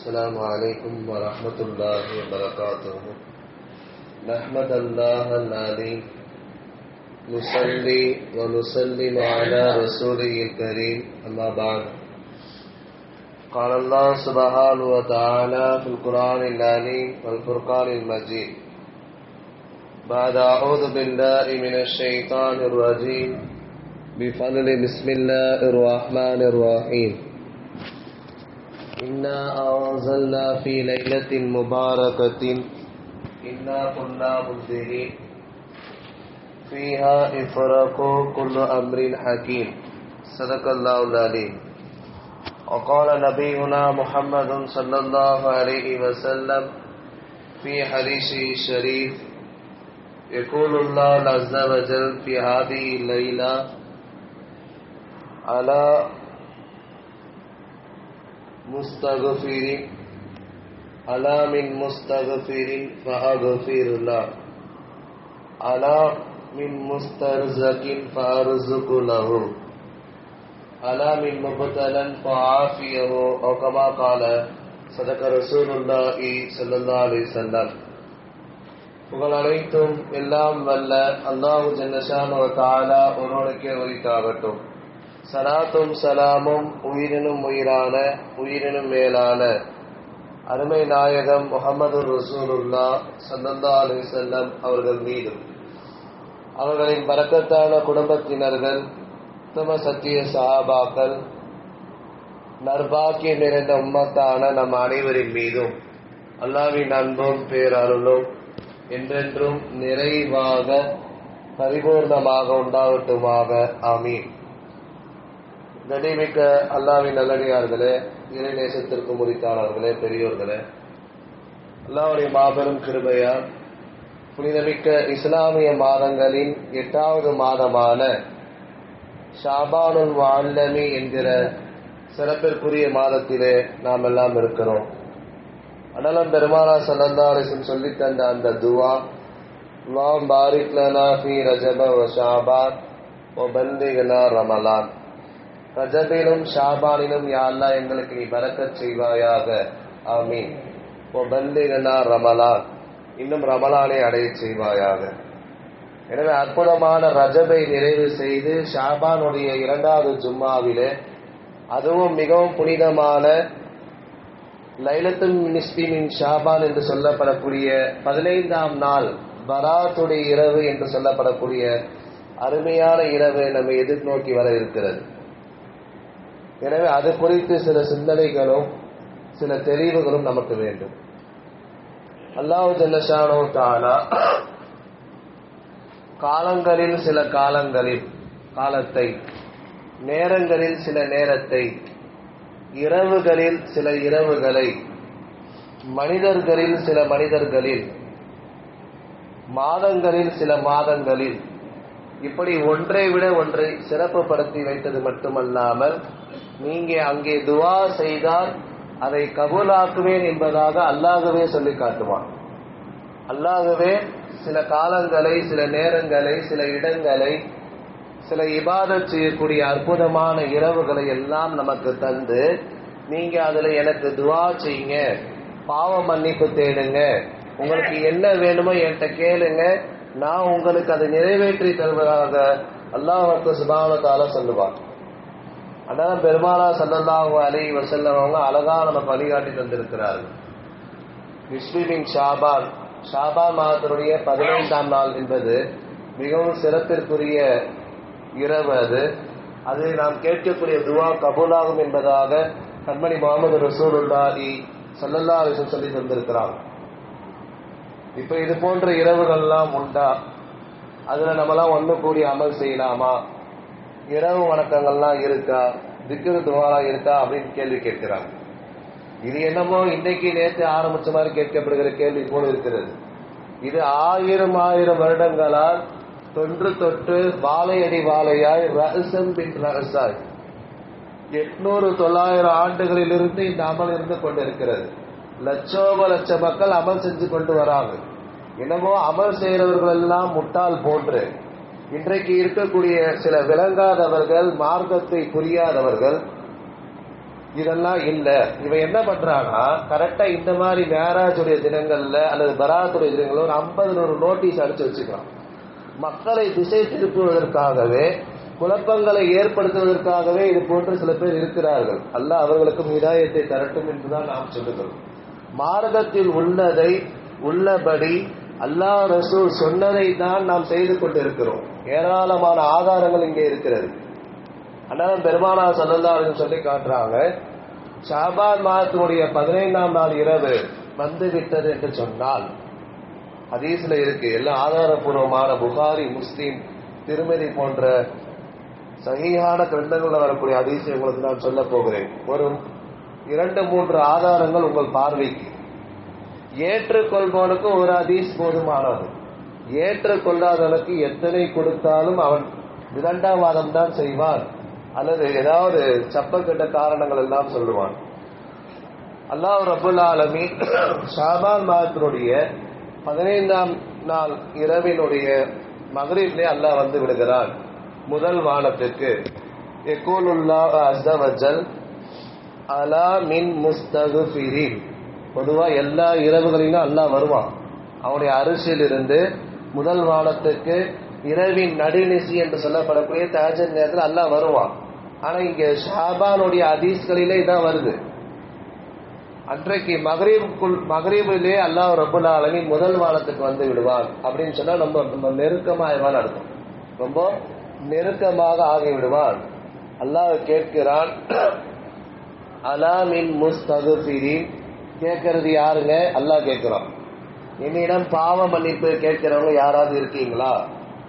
السلام علیکم ورحمۃ اللہ وبرکاتہ نحمد اللہ العلی نصلی و نسلم علی رسول کریم اما بعد، قال اللہ سبحانہ وتعالی فی القرآن العلی والفرقان المجید بعد اعوذ باللہ من الشیطان الرجیم بفضل بسم اللہ الرحمن الرحیم إنا أنزلنا في ليلة مباركة إنا كنا منذرين. فيها إفرق كل أمر حكيم. صدق الله العليم وقال نبينا محمد صلى الله عليه وسلم في حديثه الشريف يقول الله عز وجل في هذه الليلة على مستغفر علا من مستغفر فاغفر لا علا من مسترزق فارزق له. علا من مبتلا فعافيه. او كما قال صدق رسول الله صلى الله عليه وسلم. புகழ் அனைத்தும் எல்லாம் வல்ல அல்லாஹு ஜன்னசான் ஒரு தாலா உன்னோடக்கே உரித்தாகட்டும் சலாத்தும் சலாமும் உயிரினும் உயிரான உயிரினும் மேலான. அருமை நாயகம் முகமது ரசூலுல்லா சந்தந்தா அலி செல்லம் அவர்கள் மீது அவர்களின் பறக்கத்தான குடும்பத்தினர்கள் உத்தம சத்திய சஹாபாக்கள் நர்பாக்கியம் நிறைந்த உம்மத்தான நம் அனைவரின் மீதும் அல்லாவின் அன்பும் பேரருளும் என்றென்றும் நிறைவாக பரிபூர்ணமாக உண்டாகட்டுமாக. ஆமீன். கனிமிக்க அல்லாவின் நல்லடியார்களே இறை நேசத்திற்கு முறித்தாளர்களே பெரியோர்களே. அல்லாவுடைய மாபெரும் கிருபையால் புனிதமிக்க இஸ்லாமிய மாதங்களின் எட்டாவது மாதமான ஷாபானுல் வால்லமி என்கிற சிறப்பிற்குரிய மாதத்திலே நாம் எல்லாம் இருக்கிறோம். அனலம் பெருமானா சல்லல்லாரிசன் சொல்லி தந்த அந்த துவா அல்லாஹ் பாரிக்லனா ஃபி ரஜப வ ஷாபான் வ பல்லிகனா ரமலான். ரஜபிலும் ஷாபானிலும் யாழ்லா எங்களுக்கு நீ பறக்கச் செய்வாயாக. ஆமீன். பல்லிகனா ரமலான். இன்னும் ரமலானை அடைய செய்வாயாக. எனவே அற்புதமான ரஜபை நிறைவு செய்து ஷாபானுடைய இரண்டாவது ஜும்மாவிலே அதுவும் மிகவும் புனிதமான லைலத்தும் நிஸ்பினின் ஷாபான் என்று சொல்லப்படக்கூடிய பதினைந்தாம் நாள் பராத்துடைய இரவு என்று சொல்லப்படக்கூடிய அருமையான இரவு நம்மை எதிர்நோக்கி வர இருக்கிறது எனவே அது குறித்து சில சிந்தனைகளும் சில தெளிவுகளும் நமக்கு வேண்டும். அல்லாஹு ஜல்லஷானோ தானா காலங்களில் சில காலங்களில் காலத்தை நேரங்களில் சில நேரத்தை இரவுகளில் சில இரவுகளை மனிதர்களில் சில மனிதர்களில் மாதங்களில் சில மாதங்களில் இப்படி ஒன்றை விட ஒன்றை சிறப்புப்படுத்தி வைத்தது மட்டுமல்லாமல் நீங்க அங்கே துவா செய்தால் அதை கபூலாக்குவேன் என்பதாக அல்லாகவே சொல்லி காட்டுவான். அல்லாகவே சில காலங்களை சில நேரங்களை சில இடங்களை சில இபாதத் செய்யக்கூடிய அற்புதமான இரவுகளை எல்லாம் நமக்கு தந்து நீங்க அதுல எனக்கு துவா செய்யுங்க பாவ மன்னிப்பு தேடுங்க உங்களுக்கு என்ன வேணுமோ என்கிட்ட கேளுங்க நான் உங்களுக்கு அதை நிறைவேற்றி தருவதாக அல்லாஹ் சுபாவத்தால சொல்லுவார் அதனால பெருமானா சல்லல்லாஹு அலி வசல்லவங்க அழகா நமக்கு வழிகாட்டி தந்திருக்கிறார்கள். முஸ்லிமின் ஷாபான் ஷாபான் மாதத்தினுடைய பதினைந்தாம் நாள் என்பது மிகவும் சிறப்பிற்குரிய இரவு அது. அது நாம் கேட்கக்கூடிய துவா கபூலாகும் என்பதாக கண்மணி முகமது ரசூலுல்லாஹி சல்லல்லா அலிசன் சொல்லி தந்திருக்கிறார்கள். இப்ப இது போன்ற இரவுகள்லாம் உண்டா? அதுல நம்மலாம் ஒண்ணு கூடி அமல் செய்யலாமா? இரவு வணக்கங்கள்லாம் இருக்கா? திக்கிற துவாரா இருக்கா? அப்படின்னு கேள்வி கேட்கிறாங்க. இது என்னமோ இன்னைக்கு நேற்று ஆரம்பிச்ச மாதிரி கேட்கப்படுகிற கேள்வி போல இருக்கிறது. இது ஆயிரம் ஆயிரம் வருடங்களால் தொன்று தொட்டு வாழையடி வாழையாய் ரகசம் பின் ரகசாய் எட்நூறு தொள்ளாயிரம் ஆண்டுகளிலிருந்து இந்த அமல் இருந்து கொண்டிருக்கிறது. லட்சோப லட்ச மக்கள் அமல் செஞ்சு கொண்டு வராங்க. என்னமோ அமல் செய்கிறவர்கள் எல்லாம் முட்டாள் போன்று. இன்றைக்கு இருக்கக்கூடிய சில விளங்காதவர்கள் மார்க்கத்தை புரியாதவர்கள் இதெல்லாம் இல்ல. இவன் என்ன பண்றான்னா கரெக்டா இந்த மாதிரி மேராஜுடைய தினங்கள்ல அல்லது பராத்துடைய தினங்கள்ல ஒரு ஐம்பது நூறு நோட்டீஸ் அடிச்சு வச்சுக்கலாம் மக்களை திசை திருப்புவதற்காகவே குழப்பங்களை ஏற்படுத்துவதற்காகவே இது போன்று சில பேர் இருக்கிறார்கள். அல்ல அவர்களுக்கும் இதாயத்தை தரட்டும் என்றுதான் நாம் சொல்லுகிறோம். மார்க்கத்தில் உள்ளதை உள்ளபடி அல்லாஹ் ரசூல் சொன்னதை தான் நாம் செய்து கொண்டிருக்கிறோம். ஏராளமான ஆதாரங்கள் இங்கே இருக்கிறது. அண்ணன் பெருமானா சொல்லலாருன்னு சொல்லி காட்டுறாங்க. ஷாபான் மாதத்தினுடைய பதினைந்தாம் நாள் இரவு வந்து விட்டது என்று சொன்னால் ஹதீஸ்ல இருக்கு. எல்லாம் ஆதாரபூர்வமான புகாரி முஸ்லீம் திருமதி போன்ற சகியான கிரந்தங்களில் வரக்கூடிய அதிசயங்களுக்கு உங்களுக்கு நான் சொல்ல போகிறேன். ஒரு இரண்டு மூன்று ஆதாரங்கள் உங்கள் பார்வைக்கு. ஏற்றுக்கொள்பவனுக்கு ஒரு அதீஸ் போதுமானது. ஏற்றுக்கொள்ளாதவனுக்கு எத்தனை கொடுத்தாலும் அவன் விதண்டாவாதம் தான் செய்வான். அல்லது ஏதாவது சப்பக்கட்ட காரணங்கள் எல்லாம் சொல்லுவான். அல்லாஹ் ரபுல் ஆலமி ஷாபான் மாதத்தினுடைய பதினைந்தாம் நாள் இரவினுடைய மகரீப்லே அல்லாஹ் வந்து விடுகிறான். முதல் வானத்திற்கு எக்கோலுல்லா அஸ்தவஜல் அலா மின் முஸ்தகுஃபிரின் பொதுவாக எல்லா இரவுகளிலும் அல்லாஹ் வருவான். அவனுடைய அரிசியில் இருந்து முதல் வானத்துக்கு இரவின் நடுநிசி என்று சொல்லப்படக்கூடிய தாஜன் நேரத்தில் அல்லாஹ் வருவான். ஆனால் இங்கே ஷாபானுடைய அதீஸ்களிலே இதான் வருது. அன்றைக்கு மகரீபுக்குள் மகரீபிலே அல்லாஹ் ரபுல் ஆலமின் முதல் வானத்துக்கு வந்து விடுவான் அப்படின்னு சொன்னால் ரொம்ப ரொம்ப நெருக்கமாக அர்த்தம். ரொம்ப நெருக்கமாக ஆகி விடுவான் அல்லாஹ் கேட்கிறான் அலாமின் முஸ்தகுஃபிரின். கேட்கறது யாருங்க? அல்லாஹ் கேட்கிறோம். என்னிடம் பாவ மன்னிப்பு கேட்கிறவங்க யாராவது இருக்கீங்களா?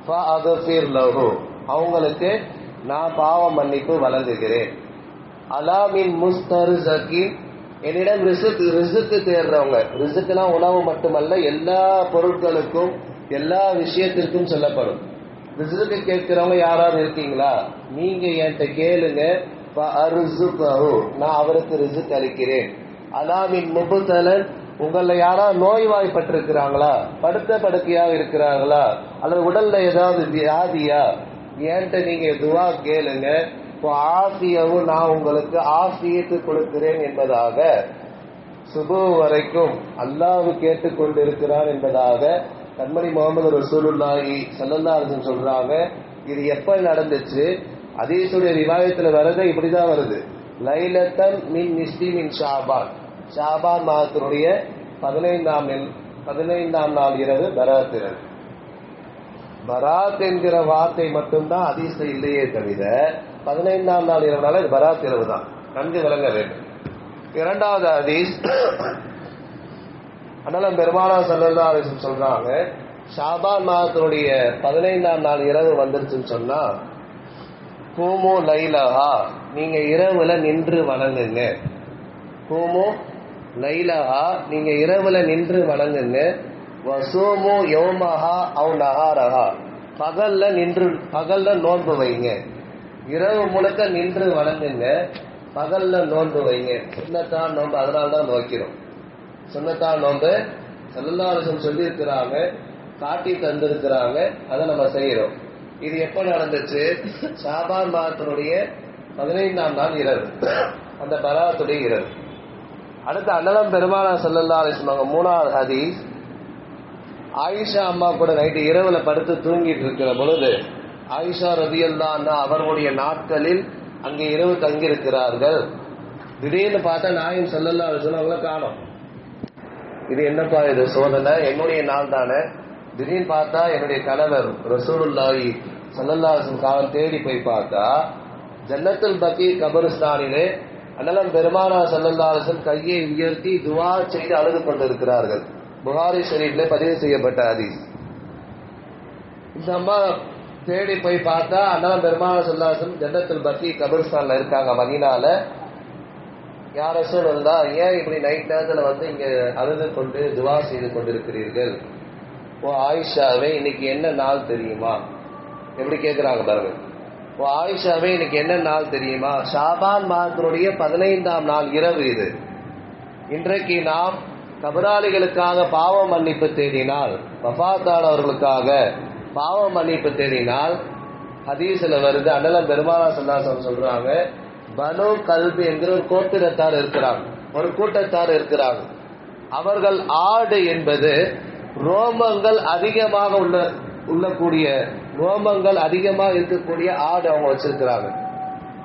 ஃபஅக்ஃபிர் அவங்களுக்கு நான் பாவ மன்னிப்பு வழங்குகிறேன். அலாமின் முஸ்தர்சகின் என்னிடம் ரிசுக்கு ரிசுக்கு தேடுறவங்க ரிசுக்குனா உணவு மட்டுமல்ல எல்லா பொருட்களுக்கும் எல்லா விஷயத்திற்கும் சொல்லப்படும். ரிசுக்கு கேட்கிறவங்க யாராவது இருக்கீங்களா? நீங்க என்கிட்ட கேளுங்க. நான் அவருக்கு ரிசுக் அளிக்கிறேன். அலாமின் முபுத்தலன் உங்களை யாராவது நோய்வாய்ப்பட்டிருக்கிறாங்களா? படுத்த படுக்கையா இருக்கிறாங்களா அல்லது உடல்ல ஏதாவது வியாதியா? ஏன்ட்ட நீங்க துவா கேளுங்க. இப்போ ஆசியவும் நான் உங்களுக்கு ஆசியத்து கொடுக்கிறேன் என்பதாக சுபு வரைக்கும் அல்லாஹ் கேட்டுக்கொண்டிருக்கிறான் என்பதாக கண்மணி முகமது ரசூலுல்லாஹி ஸல்லல்லாஹு அலைஹி சொல்றாங்க. இது எப்ப நடந்துச்சு? அதீசுடைய ரிவாயத்துல வரது இப்படிதான் வருது. லைலத்தன் மின் நிஸ்தி மின் ஷாபான். ஷாபான் மாதத்தினுடைய பதினைந்தாம் பதினைந்தாம் நாள் இரவு பராத் இரவு. பராத் என்கிற வார்த்தை மட்டும்தான் அதீஸ்ல இல்லையே தவிர பதினைந்தாம் நாள் இரவுனால இது பராத் இரவு தான் நன்கு விளங்க வேண்டும். இரண்டாவது அதீஸ் அண்ணலம் பெருமானா சல்லல்லா அலிஸ்லம் சொல்றாங்க ஷாபான் மாதத்தினுடைய பதினைந்தாம் நாள் இரவு வந்துருச்சுன்னு சொன்னா கூமோ லைலஹா நீங்க இரவுல நின்று வணங்குங்க. கூமோ லைலஹா நீங்க இரவுல நின்று வணங்குங்க. வசோமோ யோமஹா அவ் நகாரஹா பகல்ல நின்று பகல்ல நோன்பு வைங்க. இரவு முழுக்க நின்று வணங்குங்க. பகல்ல நோன்பு வைங்க. சுண்ணத்தா நோன்பு அதனால்தான் நோக்கிறோம். சுண்ணத்தா நோன்பு செல்லாரசம் சொல்லியிருக்கிறாங்க காட்டி தந்திருக்கிறாங்க அதை நம்ம செய்யறோம் இது எப்ப நடந்துச்சு? ஷாபான் மாதத்தினுடைய பதினைந்தாம் நாள் இரவு. அந்த பராத்துடைய இரவு. அடுத்து அண்ணலம் பெருமானா செல்லல்லா சொன்னாங்க மூணாவது ஹதீஸ். ஆயிஷா அம்மா கூட நைட்டு இரவுல படுத்து தூங்கிட்டு இருக்கிற பொழுது ஆயிஷா ரதியல்லான் அவர்களுடைய நாட்களில் அங்கே இரவு தங்கியிருக்கிறார்கள். திடீர்னு பார்த்தா நாயும் செல்லல்லா அலிஸ்லாம் அவங்கள இது என்னப்பா இது சோதனை? என்னுடைய நாள் தானே திடீர்னு பார்த்தா என்னுடைய கணவர் ரசூலுல்லாஹி சல்லல்லாசன் காலம் தேடி போய் பார்த்தா ஜன்னத்துல் பக்கி கபருஸ்தானிலே அண்ணலம் பெருமானா சல்லல்லாசன் கையை உயர்த்தி துவா செய்து அழுது கொண்டிருக்கிறார்கள் புகாரி ஷரீஃப்ல பதிவு செய்யப்பட்ட ஹதீஸ். இந்த அம்மா தேடி போய் பார்த்தா அண்ணலம் பெருமானா சல்லாசன் ஜன்னத்துல் பக்கி கபருஸ்தான்ல இருக்காங்க மதீனால. யார இருந்தா ஏன் இப்படி நைட் நேரத்தில் வந்து இங்க அழுது கொண்டு துவா செய்து கொண்டிருக்கிறீர்கள் ஓ ஆயிஷாவே இன்னைக்கு என்ன நாள் தெரியுமா? எப்படி கேட்குறாங்க பாருங்க. ஓ ஆயிஷாவே இன்னைக்கு என்ன நாள் தெரியுமா? ஷாபான் மாதத்தினுடைய பதினைந்தாம் நாள் இரவு இது. இன்றைக்கு நாம் கபராளிகளுக்காக பாவ மன்னிப்பு தேடினால் வஃபாத்தானவர்களுக்காக பாவ மன்னிப்பு தேடினால் ஹதீஸ்ல வருது அண்ணலம் பெருமாளா சல்லாசம் சொல்றாங்க பனு கல்வி என்கிற ஒரு கோத்திரத்தார் இருக்கிறாங்க. ஒரு கூட்டத்தார் இருக்கிறாங்க. அவர்கள் ஆடு என்பது ரோமங்கள் அதிகமாக உள்ள உள்ளக்கூடிய ரோமங்கள் அதிகமாக இருக்கக்கூடிய ஆடு அவங்க வச்சிருக்கிறாங்க.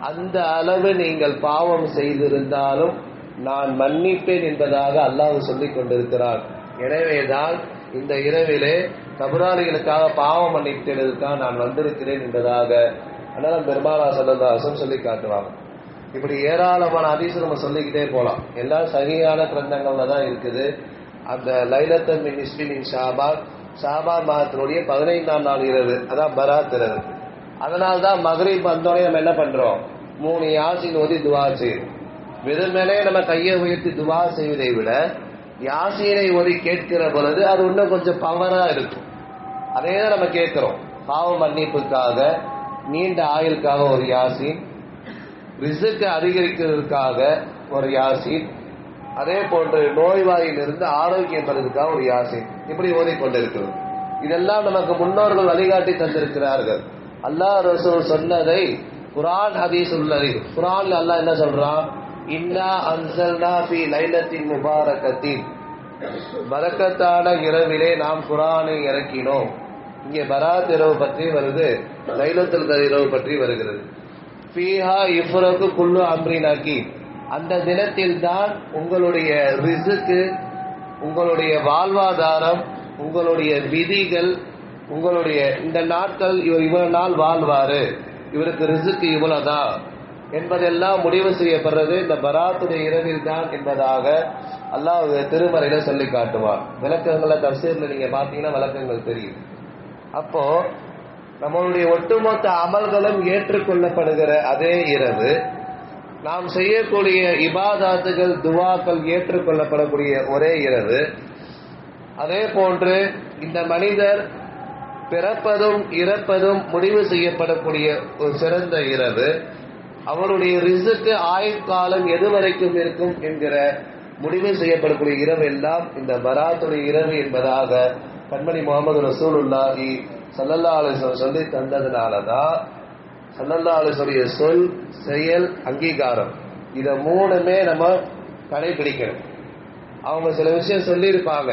அந்த அளவு நீங்கள் பாவம் செய்திருந்தாலும் நான் மன்னிப்பேன் என்பதாக அல்லாஹ் சொல்லிக் கொண்டிருக்கிறார் எனவேதான் இந்த இரவிலே கபராளிகளுக்காக பாவம் மன்னித்ததற்காக நான் வந்திருக்கிறேன் என்பதாக அதனால பெருமாளா சல்லதாசம் சொல்லி காட்டுவாங்க. இப்படி ஏராளமான அதிசயம் நம்ம சொல்லிக்கிட்டே போலாம். எல்லாம் சரியான கிரந்தங்கள்ல தான் இருக்குது. அந்த லைலத்தன் மின் இஸ்மின் ஷாபாத் சாபா மாதத்தினுடைய பதினைந்தாம் நாள் இரவு. அதான் பராத் இரவு. அதனால தான் மகரீப் வந்தோடனே நம்ம என்ன பண்றோம்? மூணு யாசின் ஓதி துவா செய்யும் வெறுமனே நம்ம கையை உயர்த்தி துவா செய்வதை விட யாசீனை ஓதி கேட்கிற பொழுது அது இன்னும் கொஞ்சம் பவரா இருக்கும். அதே தான் நம்ம கேட்கிறோம். பாவ மன்னிப்புக்காக நீண்ட ஆயுளுக்காக ஒரு யாசின் ரிசுக்கு அதிகரிக்கிறதுக்காக ஒரு யாசின் அதே போன்று நோய்வாயிலிருந்து ஆரோக்கியம் பெறதுக்காக ஒரு யாசை. இப்படி ஓதிக்கொண்டிருக்கிறது இதெல்லாம் நமக்கு முன்னோர்கள் வழிகாட்டி தந்திருக்கிறார்கள். அல்லாஹ் ரசூல் சொன்னதை குரான் ஹதீஸ் உள்ளது. குரான்ல அல்லாஹ் என்ன சொல்றான்? இன்னா அன்சல்னா ஃபி லைலத்தின் முபாரகத்தின். பரக்கத்தான இரவிலே நாம் குரானை இறக்கினோம். இங்கே பராத் இரவு பற்றி வருது லைலத்தில் இரவு பற்றி வருகிறது. ஃபீஹா இஃப்ரகு குல்லு அம்ரினாக்கி அந்த தினத்தில் தான் உங்களுடைய ரிசுக்கு உங்களுடைய வாழ்வாதாரம் உங்களுடைய விதிகள் உங்களுடைய இந்த நாட்கள் இவர் இவ்வளவு நாள் வாழ்வாரு. இவருக்கு ரிசுக்கு இவ்வளவுதான் என்பதெல்லாம் முடிவு செய்யப்படுறது இந்த பராத்துடைய இரவில் தான் என்பதாக அல்லாஹ் திருமறையில சொல்லி காட்டுவார் விளக்கங்களை தப்சீர்ல நீங்க பாத்தீங்கன்னா விளக்கங்கள் தெரியும். அப்போ நம்மளுடைய ஒட்டுமொத்த அமல்களும் ஏற்றுக்கொள்ளப்படுகிற அதே இரவு. நாம் செய்யக்கூடிய இபாதாத்துகள் துவாக்கள் ஏற்றுக்கொள்ளப்படக்கூடிய ஒரே இரவு. அதே போன்று இந்த மனிதர் பிறப்பதும் இறப்பதும் முடிவு செய்யப்படக்கூடிய ஒரு சிறந்த இரவு. அவருடைய ரிசுக்கு ஆயுட்காலம் எது வரைக்கும் இருக்கும் என்கிற முடிவு செய்யப்படக்கூடிய இரவு எல்லாம் இந்த பராத்துடைய இரவு என்பதாக கண்மணி முகமது ரசூலுல்லாஹி சல்லல்லா அலிஸ்வன் சொல்லி தந்ததுனாலதான் தான் அலிஸ்வரிய சொல் செயல் அங்கீகாரம். இத மூணுமே நம்ம கடைபிடிக்கணும் அவங்க சில விஷயம் சொல்லியிருப்பாங்க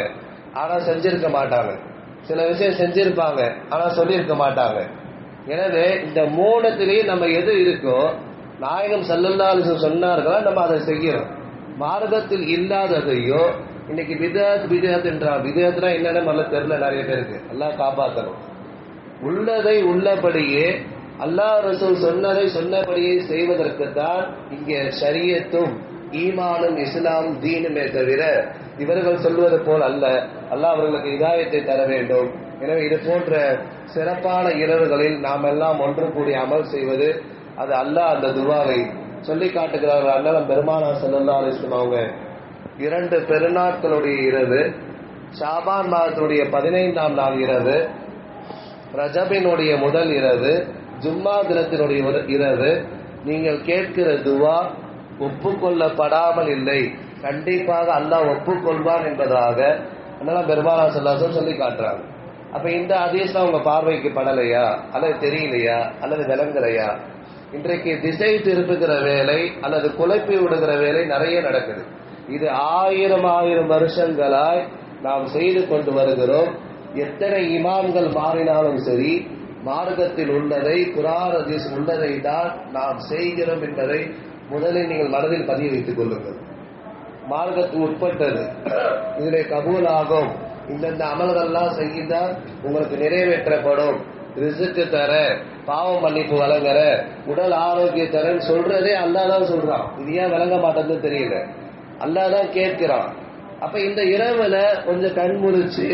ஆனா செஞ்சிருக்க மாட்டாங்க. சில விஷயம் செஞ்சிருப்பாங்க ஆனா சொல்லியிருக்க மாட்டாங்க. எனவே இந்த மூணத்திலையும் நம்ம எது இருக்கோ நாயகம் சல்லல்லா சொன்னார்களா நம்ம அதை செய்யணும். மார்க்கத்தில் இல்லாததையோ இன்னைக்கு விதத் விதத் என்றான் விதத்னா என்னன்னு முதல்ல தெரியல நிறைய பேருக்கு. எல்லாம் காப்பாற்றணும் உள்ளதை உள்ளபடியே அல்லாஹ் ரசூல் சொன்னதை சொன்னபடியே செய்வதற்கு தான் இங்கே ஷரியத்தும் ஈமானும் இஸ்லாம் தீனுமே தவிர இவர்கள் சொல்வது போல் அல்ல. அல்லாஹ் அவர்களுக்கு இதாயத்தை தர வேண்டும். எனவே இது போன்ற சிறப்பான இரவுகளில் நாம் எல்லாம் ஒன்று கூடி அமல் செய்வது அது அல்லாஹ் அந்த துவாவை சொல்லி காட்டுகிறார்கள். அண்ணலம் பெருமானா சல்லா அலிஸ்லாம் அவங்க இரண்டு பெருநாட்களுடைய இரவு ஷாபான் மாதத்தினுடைய பதினைந்தாம் நாள் இரவு ரஜபினுடைய முதல் இரவு ஜும்மா தினத்தினுடைய இரவு நீங்கள் கேட்கிற துவா ஒப்புக்கொள்ளப்படாமல் இல்லை. கண்டிப்பாக அல்லாஹ் ஒப்புக்கொள்வான் என்பதாக அதனால பெருமானா சொல்லாசம் சொல்லி காட்டுறாங்க. அப்ப இந்த அதிசயம் உங்க பார்வைக்கு படலையா? அல்லது தெரியலையா? அல்லது விளங்கலையா? இன்றைக்கு திசை திருப்புகிற வேலை அல்லது குழப்பி விடுகிற வேலை நிறைய நடக்குது. இது ஆயிரம் ஆயிரம் வருஷங்களாய் நாம் செய்து கொண்டு வருகிறோம். எத்தனை இமாம்கள் மாறினாலும் சரி மார்க்கத்தில் உள்ளதை குரான் அதிஸ் உள்ளதை தான் நாம் செய்கிறோம் என்பதை முதலில் நீங்கள் மனதில் பதிய வைத்துக் கொள்ளுங்கள். மார்க்கத்துக்கு உட்பட்டது. இதிலே கபூல் ஆகும் இந்தந்த அமல்கள்லாம் செய்தால் உங்களுக்கு நிறைவேற்றப்படும். ரிசுக்கு தர பாவம் மன்னிப்பு வழங்குற உடல் ஆரோக்கிய தரன்னு சொல்றதே அல்லாஹ் தான் சொல்றான். இது ஏன் விளங்க மாட்டேன்னு தெரியல. அல்லாதான் கேட்கிறான். அப்ப இந்த இரவுல கொஞ்சம் கண் முழிச்சு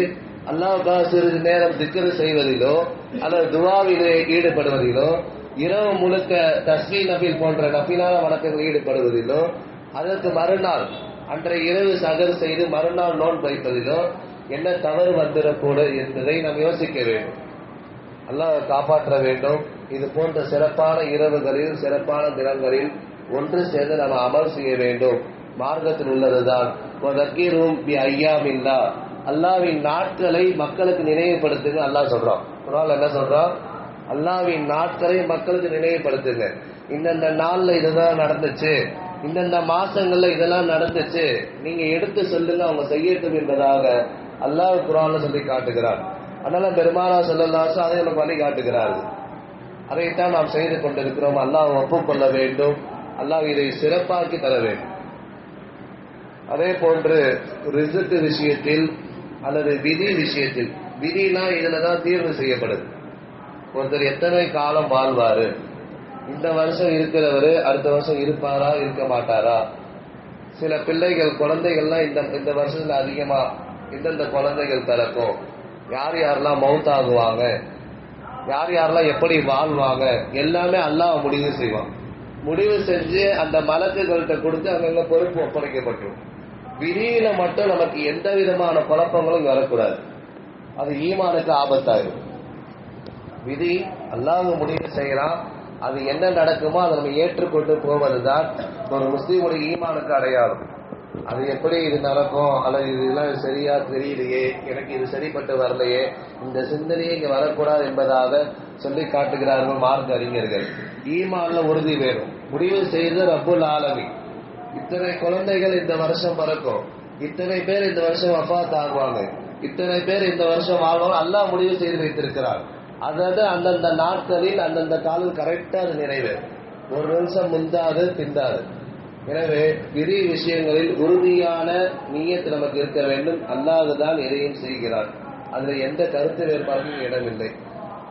அல்லாவுக்காக சிறிது நேரம் திக்கரு செய்வதிலோ அல்லது துவாவிலே ஈடுபடுவதிலோ இரவு முழுக்க தஸ்மி நபில் போன்ற நபிலான வணக்கங்கள் ஈடுபடுவதிலோ அதற்கு மறுநாள் அன்றைய இரவு சகர் செய்து மறுநாள் நோன் வைப்பதிலோ என்ன தவறு வந்துடக்கூடும் என்பதை நாம் யோசிக்க வேண்டும். அல்லாஹ் காப்பாற்ற வேண்டும். இது போன்ற சிறப்பான இரவுகளில் சிறப்பான தினங்களில் ஒன்று சேர்ந்து நாம் அமல் செய்ய வேண்டும். மார்க்கத்தில் உள்ளதுதான். தக்கீரும் பி ஐயாமில்லா. அல்லாவின் நாட்களை மக்களுக்கு நினைவுபடுத்துங்க. அல்லாஹ் சொல்றான் குரான் என்ன சொல்றான் அல்லாவின் நாட்களை மக்களுக்கு நினைவுபடுத்துங்க. இந்தந்த நாள்ல இதுதான் நடந்துச்சு. இந்தந்த மாசங்கள்ல இதெல்லாம் நடந்துச்சு. நீங்க எடுத்து சொல்லுங்க அவங்க செய்யட்டும் என்பதாக அல்லாஹ் குரான்ல சொல்லி காட்டுகிறார். அதனால பெருமானா சொல்லலாசு அதை நம்ம பண்ணி காட்டுகிறார்கள் அதைத்தான் நாம் செய்து கொண்டிருக்கிறோம். அல்லாஹ் ஒப்புக்கொள்ள வேண்டும். அல்லாஹ் இதை சிறப்பாக்கி தர வேண்டும். அதே போன்று ரிசுக்கு விஷயத்தில் அல்லது விதி விஷயத்தில். விதினா இதுலதான் தீர்வு செய்யப்படுது. ஒருத்தர் எத்தனை காலம் வாழ்வாரு? இந்த வருஷம் இருக்கிறவரு அடுத்த வருஷம் இருப்பாரா இருக்க மாட்டாரா? சில பிள்ளைகள் குழந்தைகள்லாம் இந்த இந்த வருஷத்துல அதிகமா இந்தந்த குழந்தைகள் பிறக்கும். யார் யாரெல்லாம் மவுத் ஆகுவாங்க? யார் யாரெல்லாம் எப்படி வாழ்வாங்க? எல்லாமே அல்லாஹ் முடிவு செய்வான். முடிவு செஞ்சு அந்த மலக்குகள்கிட்ட கொடுத்து அங்கங்க பொறுப்பு ஒப்படைக்கப்பட்டுரும். விதியில மட்டும் நமக்கு எந்த விதமான குழப்பங்களும் வரக்கூடாது. அது ஈமானுக்கு ஆபத்தாகும் விதி அல்லாஹ் முடிவு செய்யறான் அது என்ன நடக்குமோ அதை நம்ம ஏற்றுக்கொண்டு போவதுதான் ஒரு முஸ்லீமுடைய ஈமானுக்கு அடையாளம். அது எப்படி இது நடக்கும்? அல்லது இதெல்லாம் சரியா தெரியலையே? எனக்கு இது சரிப்பட்டு வரலையே? இந்த சிந்தனையே இங்க வரக்கூடாது என்பதாக சொல்லி காட்டுகிறார்கள் மார்க் அறிஞர்கள். ஈமான்ல உறுதி வேணும். முடிவு செய்து ரப்புல் ஆலமி இத்தனை குழந்தைகள் இந்த வருஷம் பிறக்கும். இத்தனை பேர் இந்த வருஷம் வஃபாத் ஆகுவாங்க. இத்தனை பேர் இந்த வருஷம் வாழ்வாங்க அல்லாஹ் முடிவு செய்து வைத்திருக்கிறார். அதாவது அந்தந்த நாட்களில் அந்தந்த காலம் கரெக்டா அது நிறைவேறும் ஒரு நிமிஷம் முந்தாது பிந்தாது. எனவே பெரிய விஷயங்களில் உறுதியான நீயத்து நமக்கு இருக்க வேண்டும். அல்லாதுதான் எதையும் செய்கிறார் அதுல எந்த கருத்து வேறுபாடும் இடமில்லை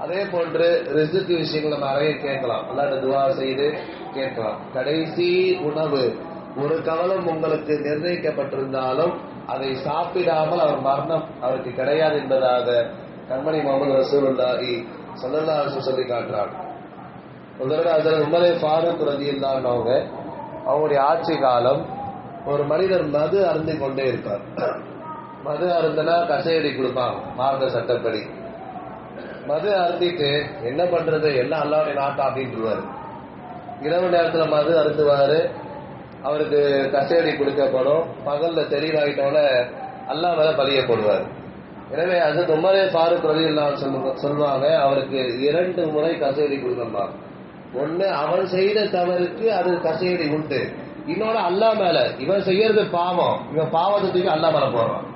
அதே போன்று ரிசுக்கு விஷயங்கள் நம்ம நிறைய கேட்கலாம். அல்லாட்ட துவா செய்து கேட்கலாம். கடைசி உணவு. ஒரு கவலம் உங்களுக்கு நிர்ணயிக்கப்பட்டிருந்தாலும் அதை சாப்பிடாமல் அவர் மரணம் அவருக்கு கிடையாது என்பதாக கண்மணி முகமது ரசூலுல்லாஹி ஸல்லல்லாஹு அரசு சொல்லி காட்டுறாங்க. ஒரு தடவை அதில் உமரே ஃபாரூக் ரதியில்லானவங்க அவங்களுடைய ஆட்சி காலம் ஒரு மனிதர் மது அருந்து கொண்டே இருப்பார் மது அருந்தனா கசையடி கொடுப்பாங்க மார்க்க சட்டப்படி. மது அருந்திட்டு என்ன பண்றது? எல்லாம் அல்லாவுடைய நாட்டா அப்படின்ட்டுருவாரு இரவு நேரத்துல மது அருந்துவாரு அவருக்கு கசேடி கொடுக்கப்படும். பகல்ல தெளிவாயிட்டோட அல்லா மேல பலிய போடுவார். எனவே அது உமரே ஃபாரூக் ரவி சொல்லுவாங்க அவருக்கு இரண்டு முறை கசேடி கொடுக்கணும் ஒண்ணு அவன் செய்த தவறுக்கு அது கசேடி உண்டு. இன்னொன்னு அல்லா மேல. இவன் செய்யறது பாவம். இவன் பாவத்தை தூக்கி அல்லா மேல போடுறான்.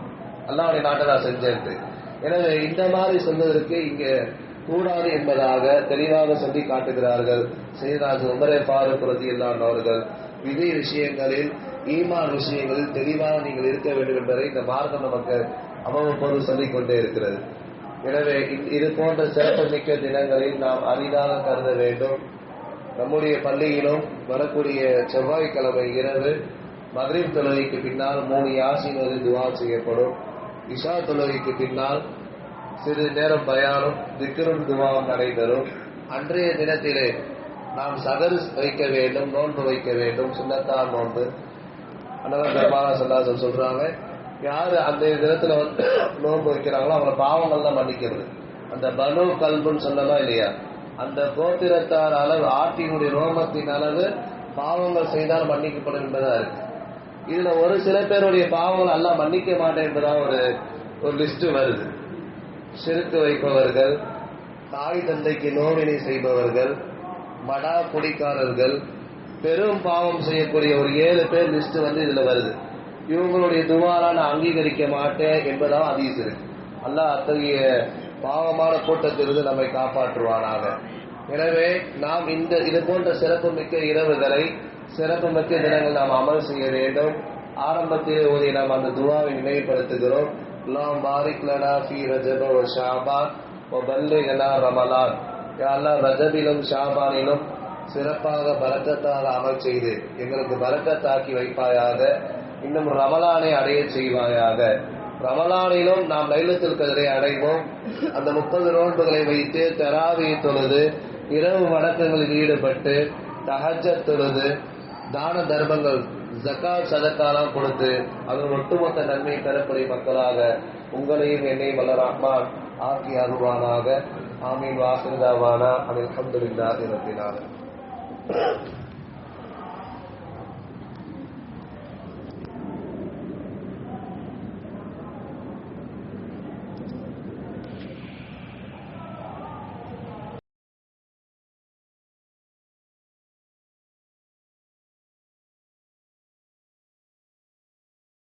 அல்லாவுடைய நாட்டை நான் செஞ்சேன் எனவே இந்த மாதிரி சொல்வதற்கு இங்க கூடாது என்பதாக தெளிவாக சொல்லி காட்டுகிறார்கள். செய்தாஜ் உமரே ஃபாரூக் ரதி அவர்கள். விதை விஷயங்களில் ஈமான் விஷயங்களில் தெளிவாக நீங்கள் இருக்க வேண்டும் என்பதை இந்த மார்க்கம் நமக்கு அவ்வப்போது சொல்லிக் கொண்டே இருக்கிறது. எனவே இது போன்ற சிறப்புமிக்க தினங்களில் நாம் அரிதாக கருத வேண்டும். நம்முடைய பள்ளியிலும் வரக்கூடிய செவ்வாய்க்கிழமை இரவு மகரீப் தொழுகைக்கு பின்னால் மூணு யாசின் ஒரு துவா செய்யப்படும். இஷா தொழுகைக்கு பின்னால் சிறிது நேரம் பயானும் திக்கரும் துவாவும் நடைபெறும். அன்றைய தினத்திலே நாம் சதறு வைக்க வேண்டும் நோன்பு வைக்க வேண்டும் சுண்ணத்தார் நோன்பு. அண்ணன் பெருமானா சொல்லாசன் சொல்றாங்க யாரு அந்த தினத்துல வந்து நோன்பு வைக்கிறாங்களோ அவங்க பாவங்கள்லாம் மன்னிக்கிறது. அந்த பனு கல்புன்னு சொன்னமா இல்லையா? அந்த கோத்திரத்தார் அளவு ஆட்டினுடைய ரோமத்தின் அளவு பாவங்கள் செய்தால் மன்னிக்கப்படும் என்பதா இருக்கு. இதுல ஒரு சில பேருடைய பாவங்கள் எல்லாம் மன்னிக்க மாட்டேன் என்பதா ஒரு ஒரு லிஸ்ட் வருது. சிறுக்கு வைப்பவர்கள் தாய் தந்தைக்கு நோவினை செய்பவர்கள் மடா குடிக்காரர்கள் பெரும் பாவம் செய்யக்கூடிய ஒரு ஏழு பேர் லிஸ்ட் வந்து இதுல வருது. இவங்களுடைய துவாரா நான் அங்கீகரிக்க மாட்டேன் என்பதாக அதீஸ் இருக்கு. அத்தகைய பாவமான கூட்டத்திலிருந்து நம்மை காப்பாற்றுவானாக. எனவே நாம் இந்த இது போன்ற சிறப்பு மிக்க இரவுகளை சிறப்பு மிக்க தினங்கள் நாம் அமல் செய்ய வேண்டும். ஆரம்பத்தில் ஓதி நாம் அந்த துவாவை நினைவுபடுத்துகிறோம். அல்லாம் பாரிக் லனா ஃபி ரஜப ஷாபான் வ பல்லிகனா ரமலான். யா ரஜபிலும் ஷாபானிலும் சிறப்பாக பரக்கத்தாக அமல் செய்து எங்களுக்கு பரக்கத்தாக்கி வைப்பாயாக. இன்னும் ரமலானை அடைய செய்வாயாக. ரமலானிலும் நாம் லைலத்தில் கதிரை அடைவோம். அந்த முப்பது நோன்புகளை வைத்து தெராவியை தொழுது இரவு வணக்கங்களில் ஈடுபட்டு தகஜ தொழுது தான தர்மங்கள் ஜக்கா சதக்காலாம் கொடுத்து அதன் ஒட்டுமொத்த நன்மை தரக்கூடிய மக்களாக உங்களையும் என்னையும் வல்ல ரஹ்மான் ஆக்கி அருவானாக ஆமீன் வாசிந்தாவானா அனில் அஹமதுல்லாஹி ரப்பில் ஆலமீன்.